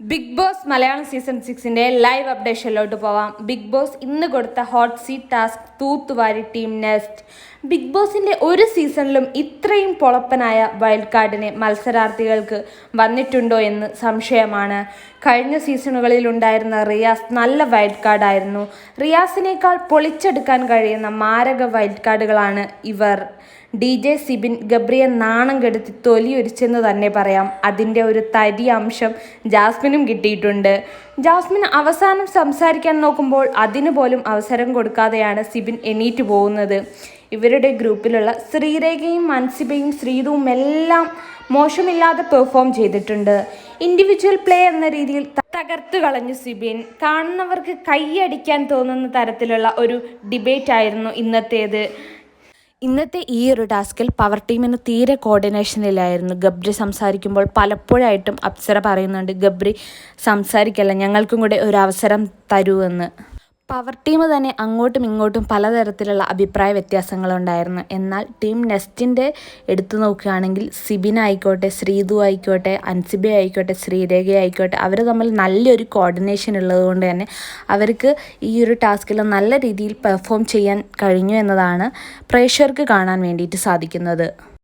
Big boss Malayalam season സിക്സിന്റെ live അപ്ഡേഷനിലോട്ട് പോവാം. ബിഗ് ബോസ് ഇന്ന് കൊടുത്ത ഹോട്ട് സീറ്റ് ടാസ്ക് തൂത്തുവാരി ടീം നെസ്റ്റ് ബിഗ് ബോസിന്റെ ഒരു സീസണിലും ഇത്രയും പൊളപ്പനായ വൈൽഡ് കാർഡിനെ മത്സരാർത്ഥികൾക്ക് വന്നിട്ടുണ്ടോ എന്ന് സംശയമാണ്. കഴിഞ്ഞ സീസണുകളിൽ ഉണ്ടായിരുന്ന റിയാസ് നല്ല വൈൽഡ് കാർഡായിരുന്നു റിയാസിനേക്കാൾ പൊളിച്ചെടുക്കാൻ കഴിയുന്ന മാരക വൈൽഡ് കാർഡുകളാണ് ഇവർ. ഡി ജെ സിബിൻ ഗബ്രിയെ നാണം കെടുത്തി തൊലിയൊരിച്ചെന്ന് തന്നെ പറയാം. അതിന്റെ ഒരു തരി അംശം ജാസ്മിനും കിട്ടിയിട്ടുണ്ട്. ജാസ്മിൻ അവസാനം സംസാരിക്കാൻ നോക്കുമ്പോൾ അതിനു പോലും അവസരം കൊടുക്കാതെയാണ് സിബിൻ എണീറ്റ് പോകുന്നത്. ഇവരുടെ ഗ്രൂപ്പിലുള്ള ശ്രീരേഖയും മൻസിബയും ശ്രീതുവും എല്ലാം മോശമില്ലാതെ പെർഫോം ചെയ്തിട്ടുണ്ട്. ഇൻഡിവിജ്വൽ പ്ലേ എന്ന രീതിയിൽ തകർത്തു കളഞ്ഞു സിബിൻ. കാണുന്നവർക്ക് കൈയടിക്കാൻ തോന്നുന്ന തരത്തിലുള്ള ഒരു ഡിബേറ്റ് ആയിരുന്നു ഇന്നത്തേത്. ഇന്നത്തെ ഈ ഒരു ടാസ്കിൽ പവർ ടീമിന് തീരെ കോർഡിനേഷനിലായിരുന്നു ഗബ്രി സംസാരിക്കുമ്പോൾ പലപ്പോഴായിട്ടും അപ്സര പറയുന്നുണ്ട് ഗബ്രി സംസാരിക്കല്ല ഞങ്ങൾക്കും കൂടെ ഒരു അവസരം തരൂ എന്ന്. പവർ ടീം തന്നെ അങ്ങോട്ടും ഇങ്ങോട്ടും പലതരത്തിലുള്ള അഭിപ്രായ വ്യത്യാസങ്ങളുണ്ടായിരുന്നു. എന്നാൽ ടീം നെസ്റ്റിന്റെ എടുത്തു നോക്കുകയാണെങ്കിൽ സിബിൻ ആയിക്കോട്ടെ ശ്രീതു ആയിക്കോട്ടെ അൻസിബ ആയിക്കോട്ടെ ശ്രീരേഖ ആയിക്കോട്ടെ അവർ തമ്മിൽ നല്ലൊരു കോർഡിനേഷൻ ഉള്ളതുകൊണ്ട് തന്നെ അവർക്ക് ഈ ഒരു ടാസ്കിൽ നല്ല രീതിയിൽ പെർഫോം ചെയ്യാൻ കഴിഞ്ഞു എന്നതാണ് പ്രേക്ഷകർക്ക് കാണാൻ വേണ്ടിയിട്ട് സാധിക്കുന്നത്.